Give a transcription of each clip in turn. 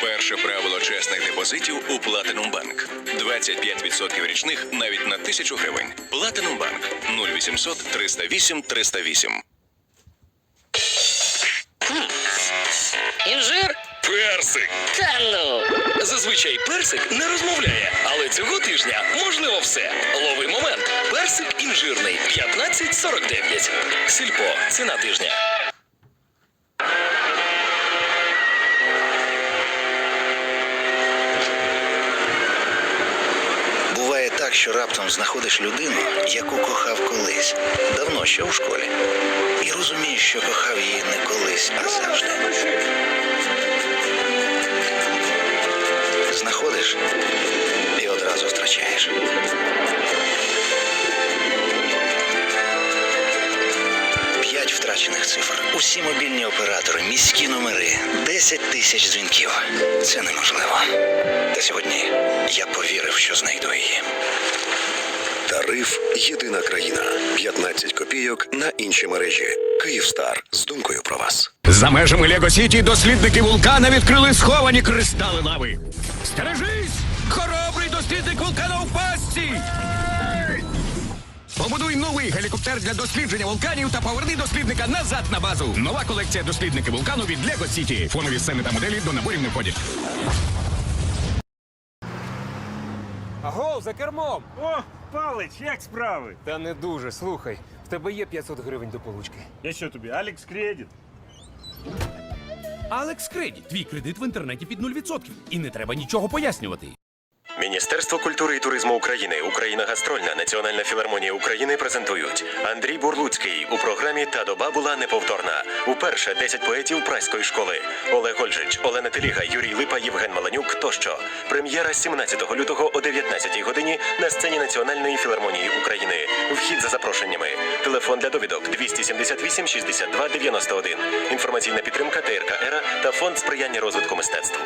Перше правило чесних депозитів у Platinum Bank. 25% річних навіть на 1000 гривень. Platinum Bank 0800 308 308. Інжир? Персик. Та ну. Зазвичай персик не розмовляє, але цього тижня можливо все. Лови момент. Персик інжирний 15,49. Сільпо. Ціна тижня. Що раптом знаходиш людину, яку кохав колись, давно ще у школі. І розумієш, що кохав її не колись, а завжди. Знаходиш і одразу втрачаєш. П'ять втрачених цифр. Усі мобільні оператори, міські номери, 10 тисяч дзвінків. Це неможливо. Та сьогодні я повірив, що знайду її. Тариф Єдина країна. 15 копійок на інші мережі. Київстар з думкою про вас. За межами Лего Сіті дослідники вулкана відкрили сховані кристали лави. Стережись! Хоробрий дослідник вулкана у пастці! Побудуй новий гелікоптер для дослідження вулканів та поверни дослідника назад на базу. Нова колекція дослідники вулкану від Лего Сіті. Фонові сцени та моделі до наборів не входять. Агов, за кермом! О, Палич, як справи? Та не дуже, слухай. В тебе є 500 гривень до получки. Я що тобі, Алекс Кредит? Алекс Кредіт. Твій кредит в інтернеті під 0%. І не треба нічого пояснювати. Міністерство культури і туризму України, Україна гастрольна, Національна філармонія України презентують Андрій Бурлуцький у програмі Та доба була неповторна. Уперше 10 поетів праської школи. Олег Ольжич, Олена Теліга, Юрій Липа, Євген Маланюк тощо. Прем'єра 17 лютого о 19 годині на сцені Національної філармонії України. Вхід за запрошеннями. Телефон для довідок 278 62 91. Інформаційна підтримка ТРК Ера та фонд сприяння розвитку мистецтв.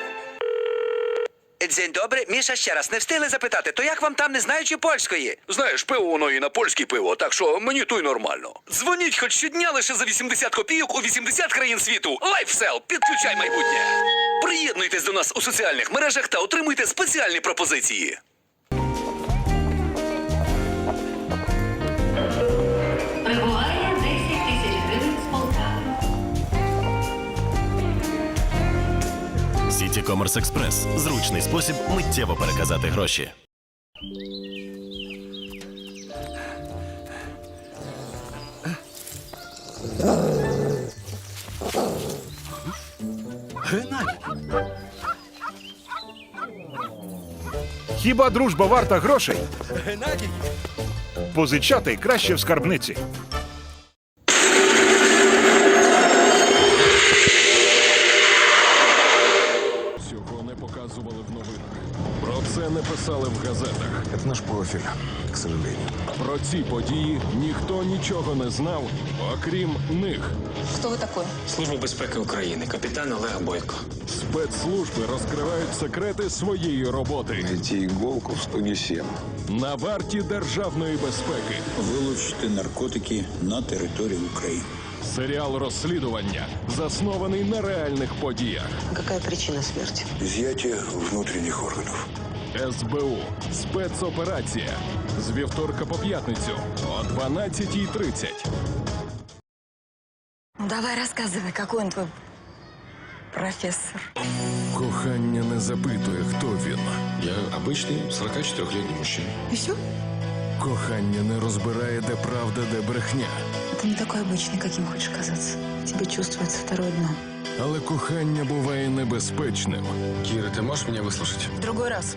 Дзень добре, Міша ще раз не встигли запитати, то як вам там не знаючи польської? Знаєш, пиво воно і на польське пиво, так що мені то й нормально. Дзвоніть хоч щодня лише за 80 копійок у 80 країн світу. Лайфсел, підключай майбутнє. Приєднуйтесь до нас у соціальних мережах та отримуйте спеціальні пропозиції. Сіті Комерс Експрес зручний спосіб миттєво переказати гроші. Хіба дружба варта грошей? Геннадій! Позичати краще в скарбниці. Наш профіль, к сожалению. Про ці події ніхто нічого не знав, окрім них. Хто ви такий? Служба безпеки України, капітан Олег Бойко. Спецслужби розкривають секрети своєї роботи. Найти иголку в стоге сена. На варті державної безпеки. Вилучити наркотики на території України. Серіал розслідування заснований на реальних подіях. Яка причина смерті? Изъятие внутренних органов. СБУ. Спецоперація. З вівторка по п'ятницю о 12.30. Давай розказуй, який він твій професор. Кохання не запитує, хто він. Я обичний 44-літній мужчина. І все? Кохання не розбирає, де правда, де брехня. Ты не такой обычный, каким хочешь казаться. Тебе чувствуется второе дно. Але кохання буває небезпечним. Кіра, ти можеш мене вислухати? В другой раз.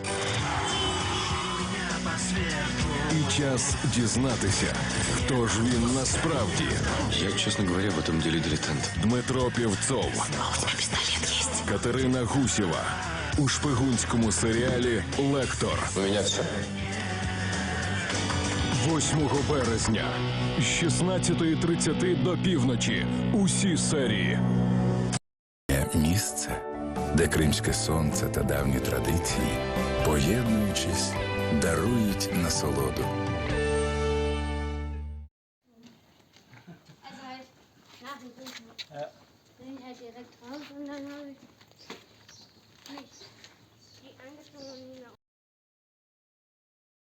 І час дізнатися, хто ж він насправді. Я, чесно говоря, в этом деле дилетант. Дмитро Півцов, У тебя пистолет есть? Катерина Гусєва у шпигунському серіалі Лектор. У мене все. 8 березня з 16.30 до півночі. Усі серії місце, де кримське сонце та давні традиції, поєднуючись, дарують насолоду. Е.